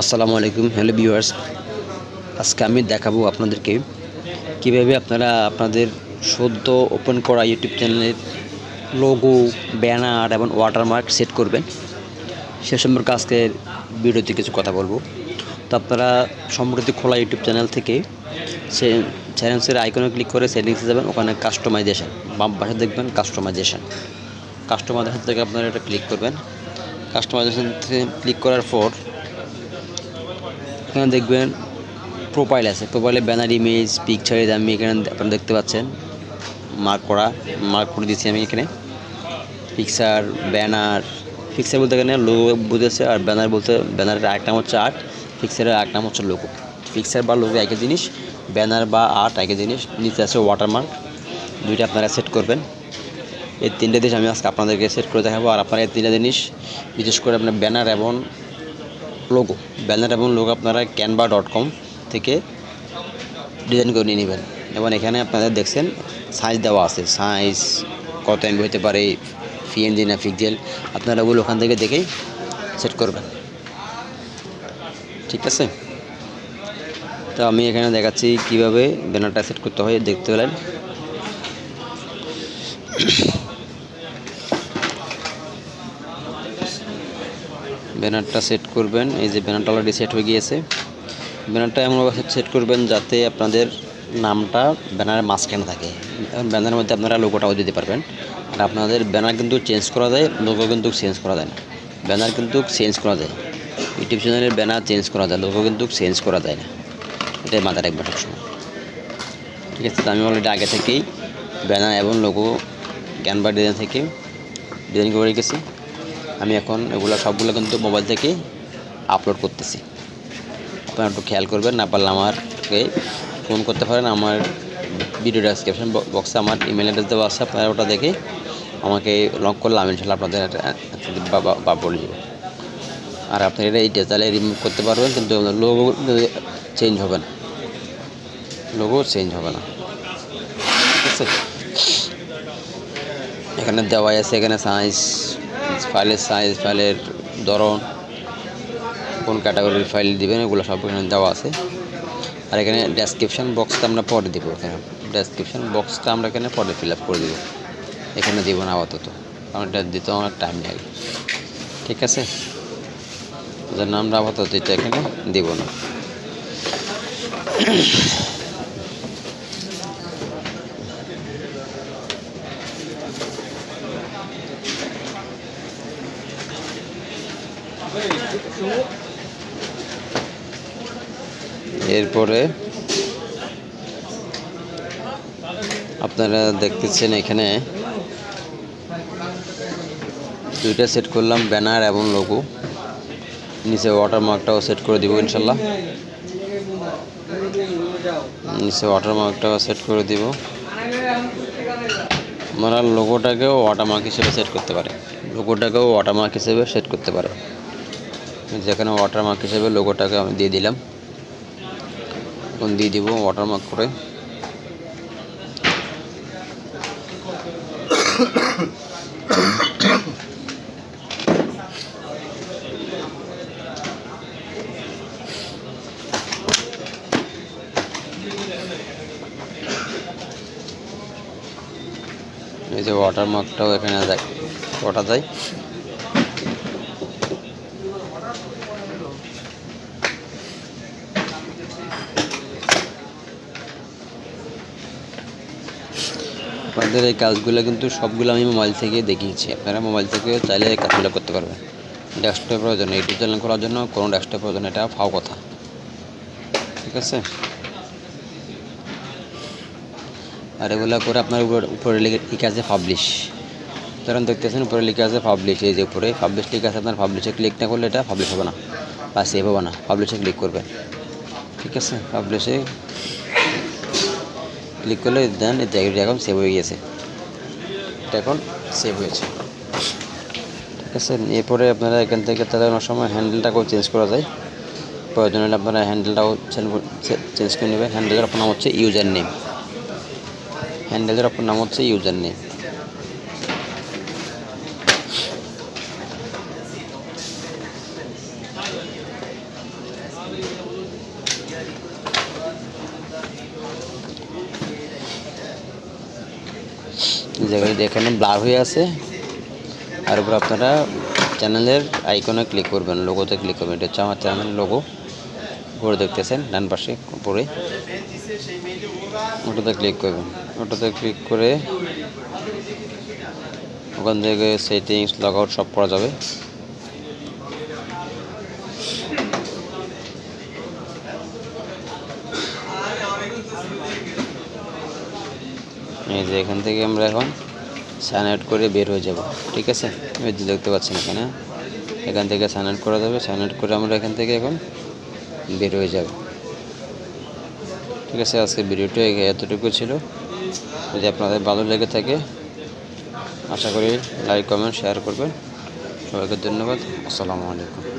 আসসালামু আলাইকুম, hello viewers. আজকে আমি দেখাবো আপনাদেরকে কীভাবে আপনারা আপনাদের সদ্য ওপেন করা ইউটিউব চ্যানেলের লোগো ব্যানার এবং ওয়াটারমার্ক সেট করবেন। সে সম্পর্কে আজকের ভিডিওতে কিছু কথা বলব। তো আপনারা সম্প্রতি খোলা ইউটিউব চ্যানেল থেকে সে চ্যানেলসের আইকনে ক্লিক করে সেটিংসে যাবেন, ওখানে কাস্টমাইজেশান বাম পাশে দেখবেন কাস্টমাইজেশন কাস্টমাইজেশন থেকে আপনারা এটা ক্লিক করবেন। কাস্টমাইজেশন থেকে ক্লিক করার পর এখানে দেখবেন প্রোফাইল আছে। প্রোফাইলে ব্যানার ইমেজ পিকচারের আমি এখানে আপনারা দেখতে পাচ্ছেন। মার্ক করা মার্ক করে দিচ্ছি আমি এখানে। পিকচার ব্যানার পিকচার বলতে এখানে লোগো বুঝেছে আর ব্যানার বলতে ব্যানারের এক নাম হচ্ছে আর্ট পিকচারের এক নাম হচ্ছে লোগো পিকচার বা লোগো একই জিনিস ব্যানার বা আর্ট একই জিনিস, নিচে আছে ওয়াটারমার্ক দুইটা আপনারা সেট করবেন। এই তিনটে জিনিস আমি আজকে আপনাদেরকে সেট করে দেখাবো। আর আপনারা এই তিনটে জিনিস, বিশেষ করে আপনার ব্যানার এবং লোগো ব্যানার এবং লোগো আপনারা ক্যানভা ডট কম থেকে ডিজাইন করে নিয়ে নেবেন। এবং এখানে আপনাদের দেখছেন সাইজ দেওয়া আছে। সাইজ কত এমবি হতে পারে পিএনজি না পিক্সেল আপনারা ওগুলো ওখান থেকে দেখেই সেট করবেন। ঠিক আছে? তো আমি এখানে দেখাচ্ছি কীভাবে ব্যানারটা সেট করতে হয়, দেখতে পেলেন। ব্যানারটা সেট করবেন, এই যে ব্যানারটা অলরেডি সেট হয়ে গিয়েছে। ব্যানারটা এমনভাবে সেট করবেন যাতে আপনাদের নামটা ব্যানারের মাঝখানে থাকে। ব্যানারের মধ্যে আপনারা লোগোটাও দিতে পারবেন। আর আপনাদের ব্যানার কিন্তু চেঞ্জ করা যায় লোগো কিন্তু চেঞ্জ করা যায় না। ব্যানার কিন্তু চেঞ্জ করা যায়। ইউটিউব চ্যানেলের ব্যানার চেঞ্জ করা যায় লোগো কিন্তু চেঞ্জ করা যায় না। এটাই মাথায় রাখবেন সবসময়। ঠিক আছে আমি অলরেডি আগে থেকেই ব্যানার এবং লোগো ক্যানভা ডিজাইন থেকে ডিজাইন করে রেখেছি। আমি এখন এগুলো সবগুলো কিন্তু মোবাইল থেকে আপলোড করতেছি। আপনারা একটু খেয়াল করবেন, না পারলে আমাকে ফোন করতে পারেন, আমার ভিডিও ডেসক্রিপশন বক্সে আমার ইমেল অ্যাড্রেস দেওয়া আছে, আপনারা ওটা দেখে আমাকে লক করলে আমি ইনশাল্লাহ আপনাদের বা বলে যাব আর আপনি এটা এই চাইলে রিমুভ করতে পারবেন, কিন্তু লোগো চেঞ্জ হবে না। লোগো চেঞ্জ হবে না। ঠিক আছে? এখানে দেওয়াই আছে, এখানে সাইজ ফাইলের সাইজ ফাইলের ধরন, কোন ক্যাটাগরির ফাইল দিবেন, এগুলো সব এখানে দেওয়া আছে। আর এখানে ডেসক্রিপশান বক্সটা আমরা পরে দিব এখানে। ডেসক্রিপশান বক্সটা আমরা এখানে পরে ফিল আপ করে দিব। এখানে দিব না আপাতত, কারণ এটা দিতে আমার টাইম লাগে। ঠিক আছে? জন্য আমরা আপাতত এটা এখানে দিব না। এরপরে আপনারা দেখতেছেন এখানে দুইটা সেট করলাম, ব্যানার এবং লোগো। নিচে ওয়াটারমার্কটাও সেট করে দিব ইনশাল্লাহ। নিচে ওয়াটারমার্কটাও সেট করে দিব। আমরা লোগোটাকেও ওয়াটারমার্ক হিসেবে সেট করতে পারে লোগোটাকেও ওয়াটারমার্ক হিসেবে সেট করতে পারে যেখানে ওয়াটারমার্ক হিসেবে লোগোটাকে আমি দিয়ে দিলাম। এখন দিয়ে দিব ওয়াটারমার্ক করে। এই যে ওয়াটারমার্কটাও এখানে যায়, ওটা যায়। আপনাদের এই কাজগুলো কিন্তু সবগুলো আমি মোবাইল থেকে দেখিয়েছি। আপনারা মোবাইল থেকে চাইলে এই কাজগুলো করতে পারবেন। ডেস্কটপ প্রয়োজন ইউটিউব চ্যানেল করার জন্য কোনো ডেস্কটপ প্রয়োজন, এটা ফাও কথা। ঠিক আছে? আর এগুলো করে আপনার উপর, উপরে লিখে আছে পাবলিশ ধরেন দেখতেছেন উপরে লিখে আছে পাবলিশ এই যে উপরে পাবলিশ লিখে আছে, আপনার পাবলিশে ক্লিক না করলে এটা পাবলিশ হবে না, বা সেভ হবে না পাবলিশে ক্লিক করবেন। ঠিক আছে? পাবলিশে ক্লিক করলে দেন এখন সেভ হয়ে গেছে। এটা এখন সেভ হয়েছে। ঠিক আছে, এরপরে আপনারা এখান থেকে তাদের অনেক সময় হ্যান্ডেলটাকেও চেঞ্জ করা যায়। প্রয়োজন হলে আপনারা হ্যান্ডেলটাও চেঞ্জ করে নেবেন। হ্যান্ডেলের আপনার নাম হচ্ছে ইউজার নেম হ্যান্ডেলের আপনার নাম হচ্ছে ইউজার নেম জায়গায় এখানে ব্লার হয়ে আছে, আর উপর আপনারা চ্যানেলের আইকনে ক্লিক করবেন লোগোতে ক্লিক করবেন। এটা হচ্ছে আমার চ্যানেল লোগো ঘুরে দেখতেছেন, ডান পাশে, উপরে। ওটাতে ক্লিক করবেন। ওটাতে ক্লিক করে ওখান থেকে সেটিংস লগ আউট সব করা যাবে। এই যে এখান থেকে আমরা এখন সাইন আউট করে বের হয়ে যাব, ঠিক আছে? এই যে দেখতে পাচ্ছেন এখানে। এখান থেকে সাইন আউট করা যাবে, সাইন আউট করে আমরা এখান থেকে এখন বের হয়ে যাব। ঠিক আছে, আজকে ভিডিওটা এতটুকু ছিল। যদি আপনাদের ভালো লেগে থাকে, আশা করি লাইক, কমেন্ট, শেয়ার করবেন। সবাইকে ধন্যবাদ। আসসালামু আলাইকুম।